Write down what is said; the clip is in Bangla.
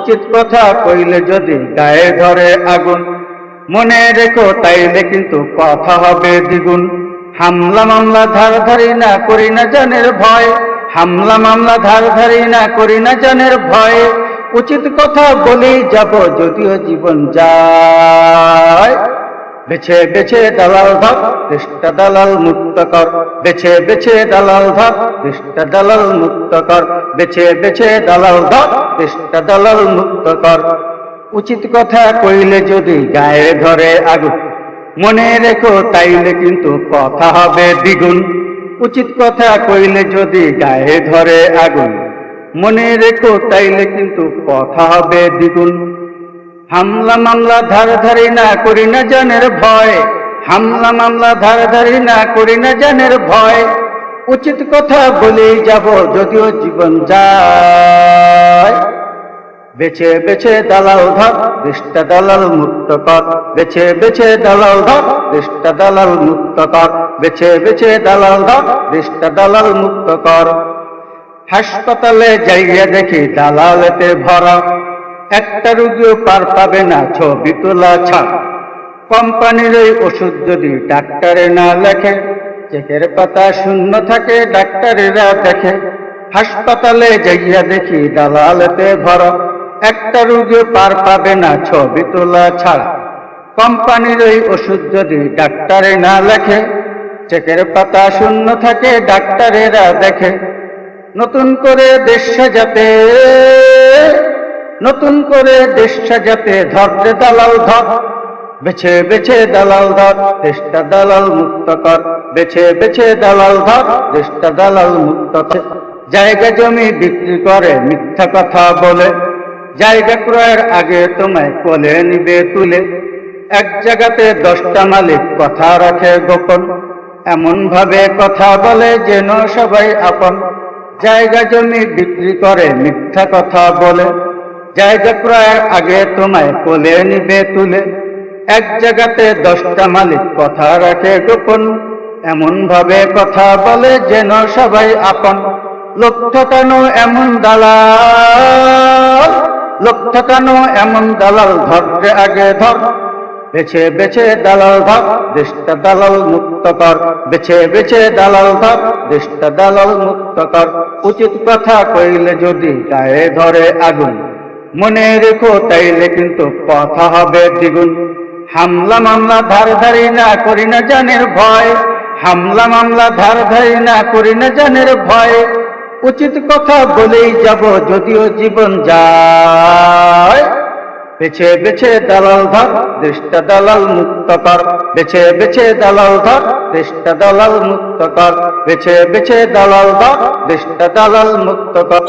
উচিত কথা কইলে যদি গায়ে ধরে আগুন, মনে রেখো তাইলে কিন্তু কথা হবে দ্বিগুণ। হামলা মামলা ধার ধারি না করি না জানের ভয়, হামলা মামলা ধার ধারি না করি না জানের ভয়। উচিত কথা বলেই যাব যদিও জীবন যায়। বেছে বেছে দালাল ধর দেশটা দালাল মুক্ত কর। বেছে বেছে দালাল ধর দেশটা দালাল মুক্ত কর। বেছে বেছে দালাল ধর মুক্ত কর। উচিত কথা কইলে যদি গায়ে ধরে আগুন, মনে রেখো তাইলে কিন্তু কথা হবে দ্বিগুণ। উচিত কথা কইলে যদি গায়ে ধরে আগুন, মনে রেখো তাইলে কিন্তু কথা হবে দ্বিগুণ। হামলা মামলা ধার ধারি না করি না জানের ভয়, হামলা মামলা ধার ধারি না করি না জানের ভয়। উচিত কথা বলেই যাব যদিও জীবন যায়। বেছে বেছে দালাল ধর দেশটা দালাল মুক্ত কর। বেছে বেছে দালাল ধর দেশটা দালাল মুক্ত কর। বেছে বেছে দালাল ধর দেশটা দালাল মুক্ত কর। হাসপাতালে যাইয়া দেখি দালালেতে ভরা। একটা রুগীও পার পাবে না, ছবি তোলা ছাড়। কোম্পানির ওই ওষুধ যদি ডাক্তারে না লেখে, চেকের পাতা শূন্য থাকে, ডাক্তারেরা দেখে। হাসপাতালে যাইয়া দেখি দালালেতে ভরা। একটা রুগী পার পাবে না, ছবি তোলা ছাড়া। কোম্পানির ওই ওষুধ যদি ডাক্তারে না লেখে, চেকের পাতা শূন্য থাকে, ডাক্তারেরা দেখে। নতুন করে দেশ সাজাতে, নতুন করে দেশ সাজাতে ধরতে দালাল ধর। বেছে বেছে দালাল ধর, দেশটা দালাল মুক্ত কর। বেছে বেছে দালাল ধর, দেশটা দালাল মুক্ত জায়গা জমি বিক্রি করে মিথ্যা কথা বলে। জায়গা ক্রয়ের আগে তোমায় কোলে নিবে তুলে। এক জায়গাতে দশটা মালিক কথা রাখে গোপন। এমন ভাবে কথা বলে যেন সবাই আপন। জায়গা জমি বিক্রি করে মিথ্যা কথা বলে। জায়গা ক্রয়ের আগে তোমায় কোলে নিবে তুলে। এক জায়গাতে দশটা মালিক কথা রাখে গোপন। এমন ভাবে কথা বলে যেন সবাই আপন। লোক ঠকানো এমন দালাল? লোক ঠকানো এমন দালাল ধরতে আগে ধর। বেছে বেছে দালাল ধর, দেশটা দালাল মুক্ত কর। বেছে বেছে দালাল ধর, দেশটা দালাল মুক্ত কর। উচিত কথা কইলে যদি গায়ে ধরে আগুন, মনে রেখো তাইলে কিন্তু কথা হবে দ্বিগুণ। হামলা মামলা ধার ধারি না করি না জানের ভয়। হামলা মামলা ধার ধারি না করি না জানের ভয়। উচিত কথা বলেই যাব, যদিও জীবন যায়। বেছে বেছে দালাল ধর, দৃষ্টা দালাল মুক্ত কর। বেছে বেছে দালাল ধর, দৃষ্টা দালাল মুক্ত কর। বেছে বেছে দালাল ধর, দৃষ্টা দালাল মুক্ত কর।